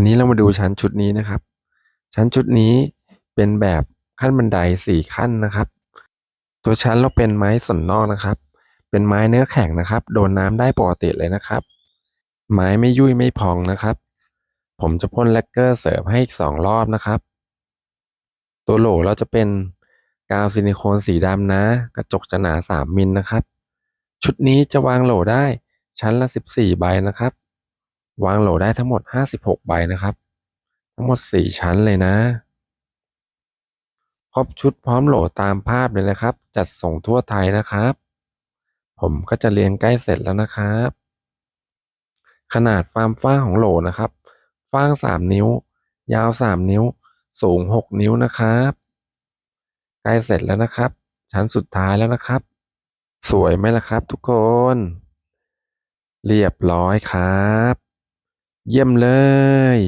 วันนี้เรามาดูชั้นชุดนี้นะครับ ชั้นชุดนี้เป็นแบบขั้นบันไดสี่ขั้นนะครับ ตัวชั้นเราเป็นไม้สนนอกนะครับ เป็นไม้เนื้อแข็งนะครับ โดนน้ำได้ปกติเลยนะครับ ไม้ไม่ยุ่ยไม่พองนะครับ ผมจะพ่นแลกเกอร์เสริมให้อีกสองรอบนะครับ ตัวโหลเราจะเป็นกาวซิลิโคนสีดำนะ กระจกจะหนาสามมิลนะครับ ชุดนี้จะวางโหลได้ชั้นละสิบสี่ใบนะครับ วางโหลได้ทั้งหมดห้าสิบหกใบนะครับ ทั้งหมดสี่ชั้นเลยนะ ครบชุดพร้อมโหลตามภาพเลยนะครับ จัดส่งทั่วไทยนะครับ ผมก็จะเรียงใกล้เสร็จแล้วนะครับ ขนาดฟาร์มฟ้าของโหลนะครับฟ้างสามนิ้ว ยาวสามนิ้ว สูงหกนิ้วนะครับ ใกล้เสร็จแล้วนะครับ ชั้นสุดท้ายแล้วนะครับ สวยไหมล่ะครับทุกคน เรียบร้อยครับ เยี่ยมเลย